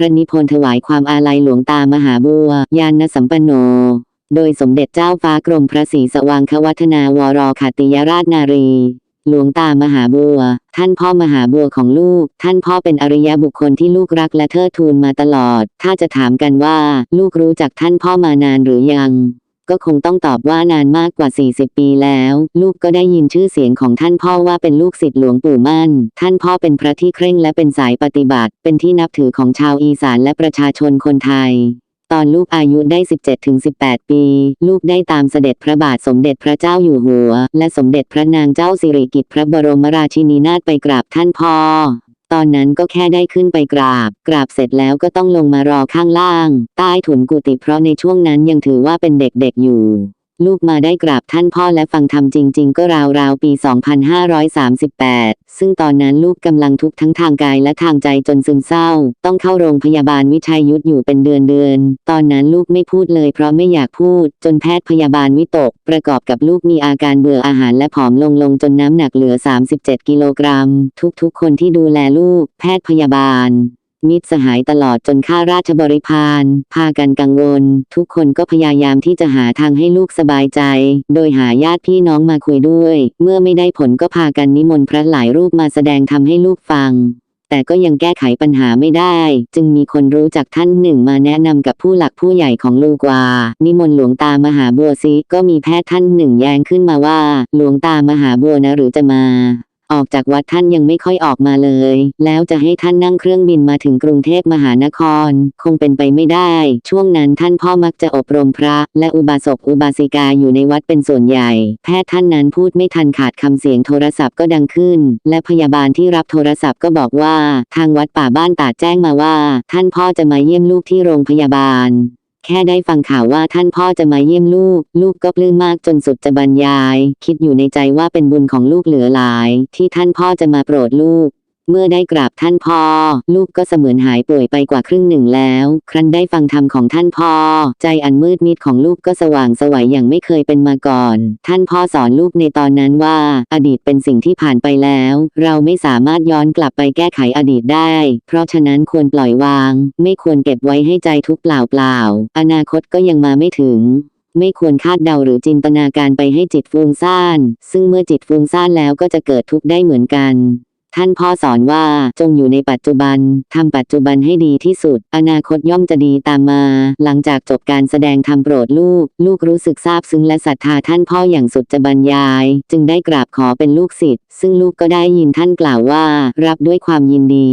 ระนิพนธ์ถวายความอาลัยหลวงตามหาบัวยานสัมปันโน โดยสมเด็จเจ้าฟ้ากรมพระศรีสว่างควัฒนาวรขัตติยราชนารี หลวงตามหาบัว ท่านพ่อมหาบัวของลูก ท่านพ่อเป็นอริยบุคคลที่ลูกรักและเทิดทูนมาตลอด ถ้าจะถามกันว่า ลูกรู้จักท่านพ่อมานานหรือยัง ก็คงต้องตอบว่านานมากกว่า 40 ปีแล้ว ลูกก็ได้ยินชื่อเสียงของท่านพ่อว่าเป็นลูกศิษย์หลวงปู่มั่น ท่านพ่อเป็นพระที่เคร่งและเป็นสายปฏิบัติ เป็นที่นับถือของชาวอีสานและประชาชนคนไทยตอนลูกอายุได้ 17-18 ปี ลูกได้ตามเสด็จพระบาทสมเด็จพระเจ้าอยู่หัว และสมเด็จพระนางเจ้าสิริกิติ์พระบรมราชินีนาถไปกราบท่านพ่อ ตอนนั้นก็แค่ได้ขึ้นไปกราบ กราบเสร็จแล้วก็ต้องลงมารอข้างล่าง ใต้ถุนกุฏิเพราะในช่วงนั้นยังถือว่าเป็นเด็กๆอยู่ ลูกมาได้กราบท่านพ่อและฟังธรรมจริง ๆ ก็ราวๆปี 2538 ซึ่งตอนนั้นลูกกำลังทุกข์ทั้งทางกายและทางใจจนซึมเศร้า ต้องเข้าโรงพยาบาลวิชัยยุทธอยู่เป็นเดือนๆตอนนั้นลูกไม่พูดเลยเพราะไม่อยากพูด จนแพทย์พยาบาลวิตก ประกอบกับลูกมีอาการเบื่ออาหารและผอมลงลงจนน้ำหนักเหลือ 37 กิโลกรัม ทุกๆ คนที่ดูแลลูก แพทย์พยาบาล มิตรสหายตลอดจนข้าราชบริพารพากันกังวล ทุกคนก็พยายามที่จะหาทางให้ลูกสบายใจ โดยหาญาติพี่น้องมาคุยด้วย เมื่อไม่ได้ผลก็พากันนิมนต์พระหลายรูปมาแสดงทำให้ลูกฟัง แต่ก็ยังแก้ไขปัญหาไม่ได้ จึงมีคนรู้จักท่านหนึ่งมาแนะนำกับผู้หลักผู้ใหญ่ของลูกว่า นิมนต์หลวงตามหาบัวซิก็มีแพทย์ท่านหนึ่งแย้งขึ้นมาว่า หลวงตามหาบัวนะหรือจะมา ออกจากวัดท่านยังไม่ค่อยออกมาเลย แล้วจะให้ท่านนั่งเครื่องบินมาถึงกรุงเทพมหานคร คงเป็นไปไม่ได้ ช่วงนั้นท่านพ่อมักจะอบรมพระ และอุบาสกอุบาสิกาอยู่ในวัดเป็นส่วนใหญ่ แพทย์ท่านนั้นพูดไม่ทันขาดคำเสียงโทรศัพท์ก็ดังขึ้น และพยาบาลที่รับโทรศัพท์ก็บอกว่า ทางวัดป่าบ้านตาดแจ้งมาว่า ท่านพ่อจะมาเยี่ยมลูกที่โรงพยาบาล แค่ได้ฟังข่าวว่าท่านพ่อจะมาเยี่ยมลูก ลูกก็ปลื้มมากจนสุดจะบรรยาย คิดอยู่ในใจว่าเป็นบุญของลูกเหลือหลาย ที่ท่านพ่อจะมาโปรดลูก เมื่อได้กราบท่านพ่อลูกก็เสมือนหายป่วยไปกว่าครึ่งหนึ่งแล้ว ครั้นได้ฟังธรรมของท่านพ่อใจอันมืดมิดของลูกก็สว่างสวัยอย่างไม่เคยเป็นมาก่อน ท่านพ่อสอนลูกในตอนนั้นว่า อดีตเป็นสิ่งที่ผ่านไปแล้ว เราไม่สามารถย้อนกลับไปแก้ไขอดีตได้ เพราะฉะนั้นควรปล่อยวาง ไม่ควรเก็บไว้ให้ใจทุกข์เปล่าเปล่าอนาคตก็ยังมาไม่ถึงไม่ควรคาดเดาหรือจินตนาการไปให้จิตฟุ้งซ่าน ซึ่งเมื่อจิตฟุ้งซ่านแล้วก็จะเกิดทุกข์ได้เหมือนกัน ท่านพ่อสอนว่าจงอยู่ในปัจจุบันทำปัจจุบันให้ดีที่สุด อนาคตย่อมจะดีตามมา หลังจากจบการแสดงธรรมโปรดลูก ลูกรู้สึกซาบซึ้งและศรัทธาท่านพ่ออย่างสุดจะบรรยาย จึงได้กราบขอเป็นลูกศิษย์ซึ่งลูกก็ได้ยินท่านกล่าวว่า รับด้วยความยินดี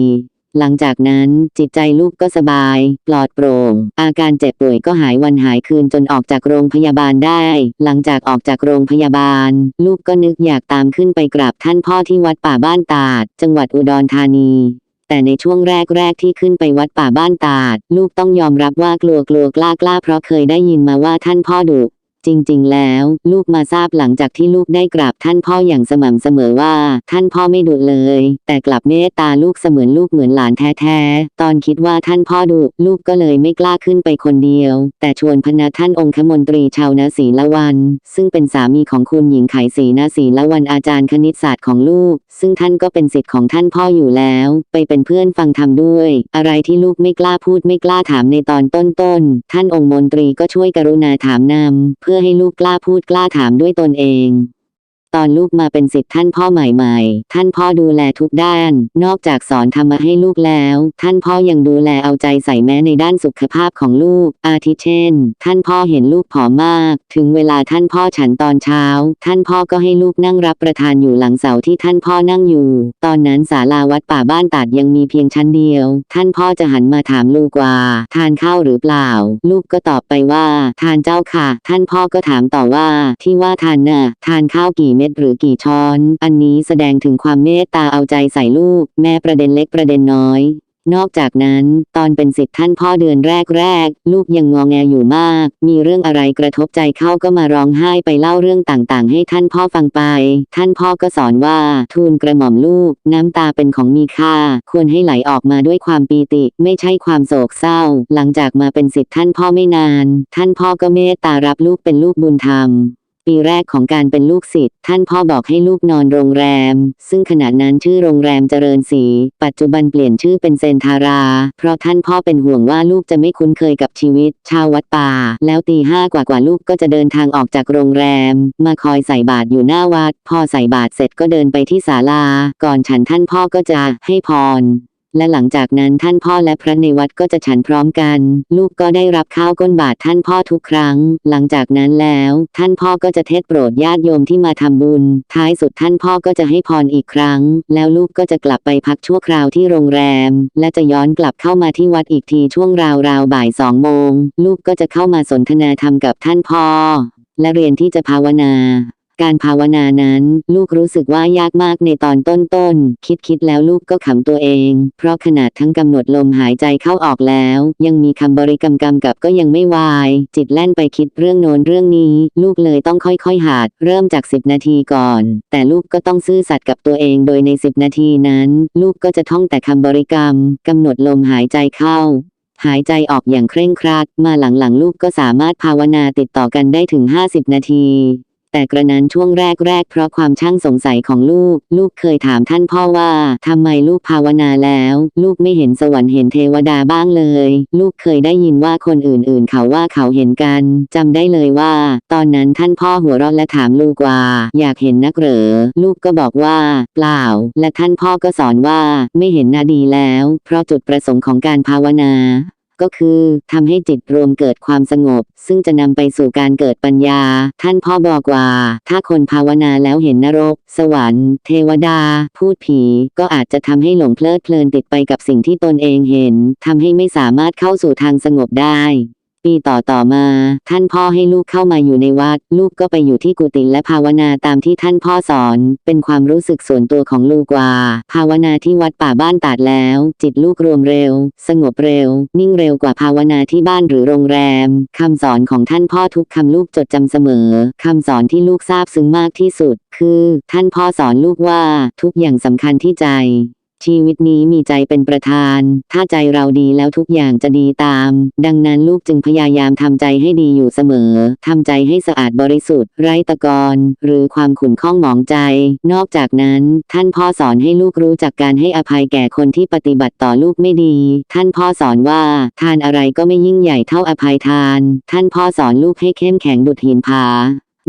หลังจากนั้นจิตใจลูกก็สบาย ปลอดโปร่ง อาการเจ็บป่วยก็หายวันหายคืนจนออกจากโรงพยาบาลได้ หลังจากออกจากโรงพยาบาล ลูกก็นึกอยากตามขึ้นไปกราบท่านพ่อที่วัดป่าบ้านตาด จังหวัดอุดรธานีแต่ในช่วงแรกๆที่ขึ้นไปวัดป่าบ้านตาด ลูกต้องยอมรับว่ากลัวกลัวกล้ากล้าเพราะเคยได้ยินมาว่าท่านพ่อดุ จริงๆ แล้ว ลูกมาทราบหลังจากที่ลูกได้กราบท่านพ่ออย่างสม่ำเสมอว่า ท่านพ่อไม่ดุเลย แต่กลับเมตตาลูกเสมือนลูกเหมือนหลานแท้ๆ ตอนคิดว่าท่านพ่อดุลูกก็เลยไม่กล้าขึ้นไปคนเดียว แต่ชวนพนะท่านองคมนตรีชาวนาศีละวัน ซึ่งเป็นสามีของคุณหญิงไขศรีนาศีละวันอาจารย์คณิตศาสตร์ของลูก ซึ่งท่านก็เป็นศิษย์ของท่านพ่ออยู่แล้ว ไปเป็นเพื่อนฟังธรรมด้วย อะไรที่ลูกไม่กล้าพูดไม่กล้าถามในตอนต้นๆท่านองค์มนตรีก็ช่วยกรุณาถามนำเพื่อให้ลูกกล้าพูดกล้าถามด้วยตนเอง ตอนลูกมาเป็นศิษย์ท่านพ่อใหม่ๆ ท่านพ่อดูแลทุกด้าน นอกจากสอนธรรมะให้ลูกแล้ว ท่านพ่อยังดูแลเอาใจใส่แม้ในด้านสุขภาพของลูก อาทิเช่น ท่านพ่อเห็นลูกผอมมาก ถึงเวลาท่านพ่อฉันตอนเช้า ท่านพ่อก็ให้ลูกนั่งรับประทานอยู่หลังเสาที่ท่านพ่อนั่งอยู่ ตอนนั้นศาลาวัดป่าบ้านตาดยังมีเพียงชั้นเดียว ท่านพ่อจะหันมาถามลูกว่า ทานข้าวหรือเปล่า ลูกก็ตอบไปว่า ทานเจ้าค่ะ ท่านพ่อก็ถามต่อว่า ที่ว่าทานน่ะ ทานข้าวกี่เม็ดหรือกี่ช้อน อันนี้แสดงถึงความเมตตาเอาใจใส่ลูก แม่ประเด็นเล็กประเด็นน้อย นอกจากนั้น ตอนเป็นสิทธิ์ท่านพ่อเดือนแรกๆลูกยังงอแงอยู่มาก มีเรื่องอะไรกระทบใจเข้าก็มาร้องไห้ไปเล่าเรื่องต่างๆ ให้ท่านพ่อฟังไป ท่านพ่อก็สอนว่าทูลกระหม่อมลูก น้ำตาเป็นของมีค่า ควรให้ไหลออกมาด้วยความปีติ ไม่ใช่ความโศกเศร้า หลังจากมาเป็นสิทธิ์ท่านพ่อไม่นาน ท่านพ่อก็เมตตารับลูกเป็นลูกบุญธรรม ปีแรกของการเป็นลูกศิษย์ท่านพ่อบอกให้ลูกนอนโรงแรม ซึ่งขณะนั้นชื่อโรงแรมเจริญศรีปัจจุบันเปลี่ยนชื่อเป็นเซนทารา เพราะท่านพ่อเป็นห่วงว่าลูกจะไม่คุ้นเคยกับชีวิต ชาววัดป่า แล้วตีห้ากว่ากว่าลูกก็จะเดินทางออกจากโรงแรม มาคอยใส่บาตรอยู่หน้าวัด พอใส่บาตรเสร็จก็เดินไปที่ศาลา ก่อนฉันท่านพ่อก็จะให้พร และหลังจากนั้นท่านพ่อและพระในวัดก็จะฉันพร้อมกัน ลูกก็ได้รับข้าวก้นบาทท่านพ่อทุกครั้ง หลังจากนั้นแล้ว ท่านพ่อก็จะเทศโปรดญาติโยมที่มาทำบุญ ท้ายสุดท่านพ่อก็จะให้พรอีกครั้ง แล้วลูกก็จะกลับไปพักชั่วคราวที่โรงแรม และจะย้อนกลับเข้ามาที่วัดอีกทีช่วงราวๆบ่ายสองโมง ลูกก็จะเข้ามาสนทนาธรรมกับท่านพ่อและเรียนที่จะภาวนา การภาวนานั้น ลูกรู้สึกว่ายากมากในตอนต้นๆ คิดคิดแล้วลูกก็ขำตัวเอง เพราะขนาดทั้งกำหนดลมหายใจเข้าออกแล้ว ยังมีคำบริกรรมกำกับก็ยังไม่วาย จิตแล่นไปคิดเรื่องโน้นเรื่องนี้ ลูกเลยต้องค่อยๆหาดเริ่มจาก 10 นาทีก่อน แต่ลูกก็ต้องซื่อสัตย์กับตัวเองโดยใน 10 นาทีนั้น ลูกก็จะท่องแต่คำบริกรรมกำหนดลมหายใจเข้าหายใจออกอย่างเคร่งครัด มาหลังๆ ลูกก็สามารถภาวนาติดต่อกันได้ถึง 50 นาที แต่กระนั้นช่วงแรกๆ เพราะความช่างสงสัยของลูก ลูกเคยถามท่านพ่อว่าทำไมลูกภาวนาแล้ว ลูกไม่เห็นสวรรค์เห็นเทวดาบ้างเลย ลูกเคยได้ยินว่าคนอื่นๆ เขาว่าเขาเห็นกันจำได้เลยว่า ตอนนั้นท่านพ่อหัวเราะและถามลูกว่า อยากเห็นนักเหรอ ลูกก็บอกว่า เปล่า และท่านพ่อก็สอนว่าไม่เห็นนาดีแล้ว เพราะจุดประสงค์ของการภาวนา ก็คือทำให้จิตรวมเกิดความสงบ ซึ่งจะนำไปสู่การเกิดปัญญา ท่านพ่อบอกว่า ถ้าคนภาวนาแล้วเห็นนรก สวรรค์ เทวดา พูดผี ก็อาจจะทำให้หลงเพลิดเพลินติดไปกับสิ่งที่ตนเองเห็นทำให้ไม่สามารถเข้าสู่ทางสงบได้ ปีต่อต่อมา ท่านพ่อให้ลูกเข้ามาอยู่ในวัด ลูกก็ไปอยู่ที่กุฏิและภาวนาตามที่ท่านพ่อสอน เป็นความรู้สึกส่วนตัวของลูกว่า ภาวนาที่วัดป่าบ้านตาดแล้ว จิตลูกรวมเร็ว สงบเร็ว นิ่งเร็วกว่าภาวนาที่บ้านหรือโรงแรมคำสอนของท่านพ่อทุกคำลูกจดจำเสมอคำสอนที่ลูกทราบซึ้งมากที่สุด คือ ท่านพ่อสอนลูกว่าทุกอย่างสำคัญที่ใจ ชีวิตนี้มีใจเป็นประธาน ถ้าใจเราดีแล้วทุกอย่างจะดีตาม ดังนั้นลูกจึงพยายามทำใจให้ดีอยู่เสมอ ทำใจให้สะอาดบริสุทธิ์ ไร้ตะกอนหรือความขุ่นข้องหมองใจ นอกจากนั้น ท่านพ่อสอนให้ลูกรู้จักการให้อภัยแก่คนที่ปฏิบัติต่อลูกไม่ดี ท่านพ่อสอนว่า ทานอะไรก็ไม่ยิ่งใหญ่เท่าอภัยทาน ท่านพ่อสอนลูกให้เข้มแข็งดุดหินผา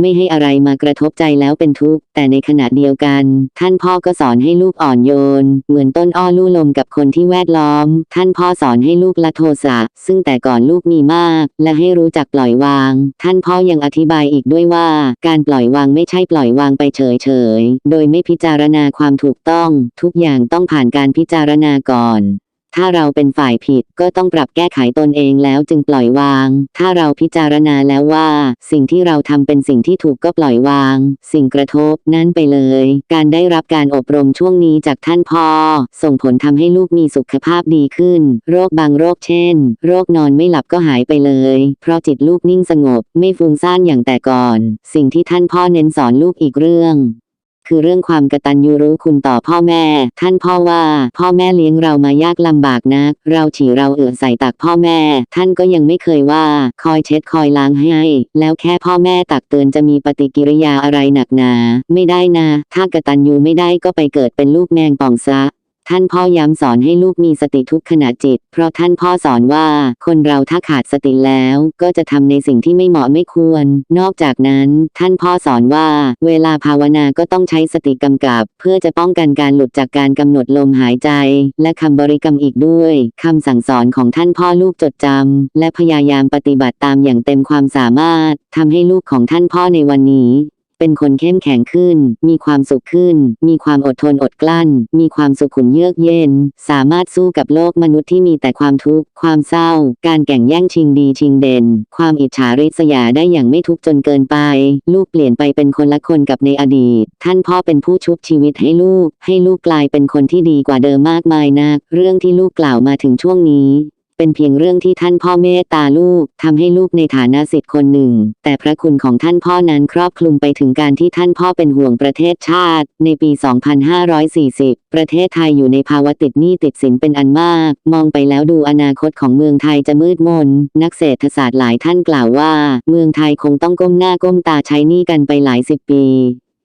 ไม่ให้อะไรมากระทบใจแล้วเป็นทุกข์ แต่ในขณะเดียวกัน ท่านพ่อก็สอนให้ลูกอ่อนโยน เหมือนต้นอ้อลู่ลมกับคนที่แวดล้อม ท่านพ่อสอนให้ลูกละโทสะ ซึ่งแต่ก่อนลูกมีมาก และให้รู้จักปล่อยวาง ท่านพ่อยังอธิบายอีกด้วยว่า การปล่อยวางไม่ใช่ปล่อยวางไปเฉยๆโดยไม่พิจารณาความถูกต้อง ทุกอย่างต้องผ่านการพิจารณาก่อน ถ้าเราเป็นฝ่ายผิดก็ต้องปรับแก้ไขตนเองแล้วจึงปล่อยวาง ถ้าเราพิจารณาแล้วว่า สิ่งที่เราทำเป็นสิ่งที่ถูกก็ปล่อยวาง สิ่งกระทบนั่นไปเลย การได้รับการอบรมช่วงนี้จากท่านพ่อ ส่งผลทำให้ลูกมีสุขภาพดีขึ้น โรคบางโรคเช่น โรคนอนไม่หลับก็หายไปเลย เพราะจิตลูกนิ่งสงบ ไม่ฟุ้งซ่านอย่างแต่ก่อน สิ่งที่ท่านพ่อเน้นสอนลูกอีกเรื่อง คือเรื่องความกตัญญูรู้คุณต่อพ่อแม่ ท่านพ่อว่า พ่อแม่เลี้ยงเรามายากลำบากนะ เราฉี่เราเอือใส่ตักพ่อแม่ ท่านก็ยังไม่เคยว่า คอยเช็ดคอยล้างให้ แล้วแค่พ่อแม่ตักเตือนจะมีปฏิกิริยาอะไรหนักหนา ไม่ได้นะ ถ้ากตัญญูไม่ได้ก็ไปเกิดเป็นลูกแมงป่องซะ ท่านพ่อย้ำสอนให้ลูกมีสติทุกขณะจิต เพราะท่านพ่อสอนว่าคนเราถ้าขาดสติแล้วก็จะทำในสิ่งที่ไม่เหมาะไม่ควร นอกจากนั้นท่านพ่อสอนว่า เวลาภาวนาก็ต้องใช้สติกำกับ เพื่อจะป้องกันการหลุดจากการกำหนดลมหายใจ และคำบริกรรมอีกด้วยคำสั่งสอนของท่านพ่อลูกจดจำและพยายามปฏิบัติตามอย่างเต็มความสามารถทำให้ลูกของท่านพ่อในวันนี้ เป็นคนเข้มแข็งขึ้น มีความสุขขึ้น มีความอดทนอดกลั้น มีความสุขุมเยือกเย็น สามารถสู้กับโลกมนุษย์ที่มีแต่ความทุกข์ ความเศร้า การแข่งแย่งชิงดีชิงเด่น ความอิจฉาริษยาได้อย่างไม่ทุกข์จนเกินไป ลูกเปลี่ยนไปเป็นคนละคนกับในอดีต ท่านพ่อเป็นผู้ชุบชีวิตให้ลูก ให้ลูกกลายเป็นคนที่ดีกว่าเดิมมากมายนัก เรื่องที่ลูกกล่าวมาถึงช่วงนี้ เป็นเพียงเรื่องที่ท่านพ่อเมตตาลูกทำให้ลูกในฐานะสิทธิ์คนหนึ่ง แต่พระคุณของท่านพ่อนั้นครอบคลุมไปถึงการที่ท่านพ่อเป็นห่วงประเทศชาติ ในปี 2540 ประเทศไทยอยู่ในภาวะติดหนี้ติดสินเป็นอันมาก มองไปแล้วดูอนาคตของเมืองไทยจะมืดมน นักเศรษฐศาสตร์หลายท่านกล่าวว่า เมืองไทยคงต้องก้มหน้าก้มตาใช้หนี้กันไปหลายสิบปี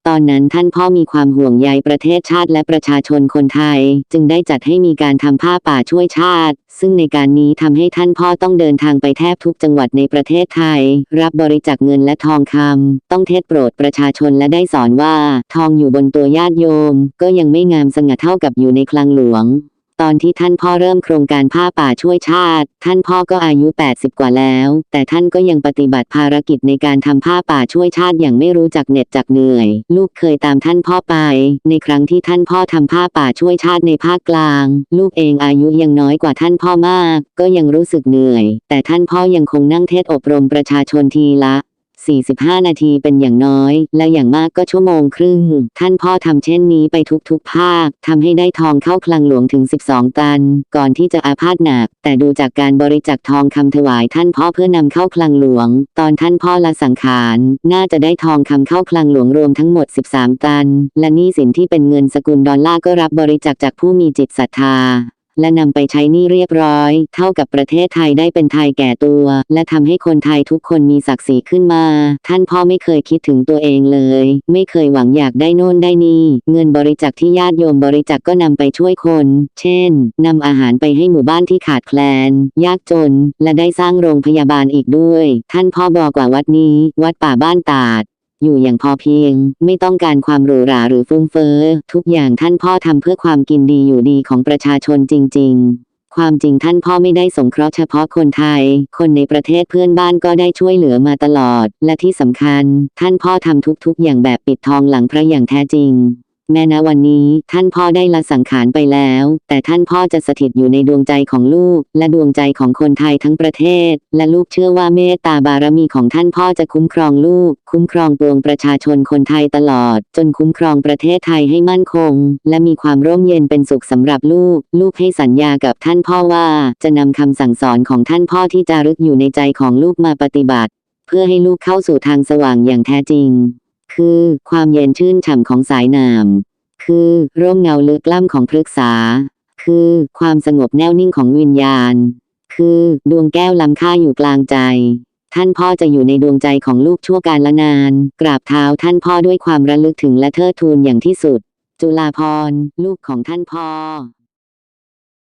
ตอนนั้นท่านพ่อมีความห่วงใยประเทศชาติและประชาชนคนไทย จึงได้จัดให้มีการทำผ้าป่าช่วยชาติ ซึ่งในการนี้ทำให้ท่านพ่อต้องเดินทางไปแทบทุกจังหวัดในประเทศไทย รับบริจาคเงินและทองคำต้องเทศโปรดประชาชนและได้สอนว่า ทองอยู่บนตัวญาติโยม ก็ยังไม่งามสง่าเท่ากับอยู่ในคลังหลวง ตอนที่ท่านพ่อเริ่มโครงการผ้าป่าช่วยชาติ ท่านพ่อก็อายุ 80 กว่าแล้ว แต่ท่านก็ยังปฏิบัติภารกิจในการทำผ้าป่าช่วยชาติอย่างไม่รู้จักเหน็ดจักเหนื่อย ลูกเคยตามท่านพ่อไป ในครั้งที่ท่านพ่อทำผ้าป่าช่วยชาติในภาคกลาง ลูกเองอายุยังน้อยกว่าท่านพ่อมาก ก็ยังรู้สึกเหนื่อย แต่ท่านพ่อยังคงนั่งเทศอบรมประชาชนทีละ 45 นาทีเป็นอย่างน้อย และอย่างมากก็ชั่วโมงครึ่ง ท่านพ่อทำเช่นนี้ไปทุกๆ ภาคทำให้ได้ทองเข้าคลังหลวงถึง 12 ตัน ก่อนที่จะอาพาธหนัก แต่ดูจากการบริจาคทองคำถวายท่านพ่อเพื่อนำเข้าคลังหลวง ตอนท่านพ่อละสังขาร น่าจะได้ทองคำเข้าคลังหลวงรวมทั้งหมด 13 ตัน และหนี้สินที่เป็นเงินสกุลดอลลาร์ก็รับบริจาคจากผู้มีจิตศรัทธา และนำไปใช้นี้เรียบร้อย เท่ากับประเทศไทยได้เป็นไทยแก่ตัว และทำให้คนไทยทุกคนมีศักดิ์ศรีขึ้นมา ท่านพ่อไม่เคยคิดถึงตัวเองเลย ไม่เคยหวังอยากได้โน่นได้นี่ เงินบริจาคที่ญาติโยมบริจาคก็นำไปช่วยคน เช่นนำอาหารไปให้หมู่บ้านที่ขาดแคลน ยากจน และได้สร้างโรงพยาบาลอีกด้วย ท่านพ่อบอกว่าวัดนี้ วัดป่าบ้านตาด อยู่อย่างพอเพียง ไม่ต้องการความหรูหราหรือฟุ่มเฟ้อทุกอย่างท่านพ่อทำเพื่อความกินดีอยู่ดีของประชาชนจริง ๆ ความจริงท่านพ่อไม่ได้สงเคราะห์เฉพาะคนไทย คนในประเทศเพื่อนบ้านก็ได้ช่วยเหลือมาตลอด และที่สำคัญ ท่านพ่อทำทุกๆ อย่างแบบปิดทองหลังพระอย่างแท้จริง แม้ณวันนี้ท่านพ่อได้ละสังขารไปแล้ว แต่ท่านพ่อจะสถิตอยู่ในดวงใจของลูก และดวงใจของคนไทยทั้งประเทศ และลูกเชื่อว่าเมตตาบารมีของท่านพ่อจะคุ้มครองลูก คุ้มครองปวงประชาชนคนไทยตลอด จนคุ้มครองประเทศไทยให้มั่นคง และมีความร่มเย็นเป็นสุขสำหรับลูก ลูกให้สัญญากับท่านพ่อว่า จะนำคำสั่งสอนของท่านพ่อที่จารึกอยู่ในใจของลูกมาปฏิบัติ เพื่อให้ลูกเข้าสู่ทางสว่างอย่างแท้จริง คือ ความเย็นชื่นฉ่ำของสายน้ำคือ ร่มเงาลึกล้ำของพฤกษา คือ ความสงบแน่วนิ่งของวิญญาณ คือ ดวงแก้วล้ำค่าอยู่กลางใจ ท่านพ่อจะอยู่ในดวงใจของลูกชั่วการละนาน กราบเท้าท่านพ่อด้วยความระลึกถึงและเทิดทูนอย่างที่สุด จุฬาพรลูกของท่านพ่อ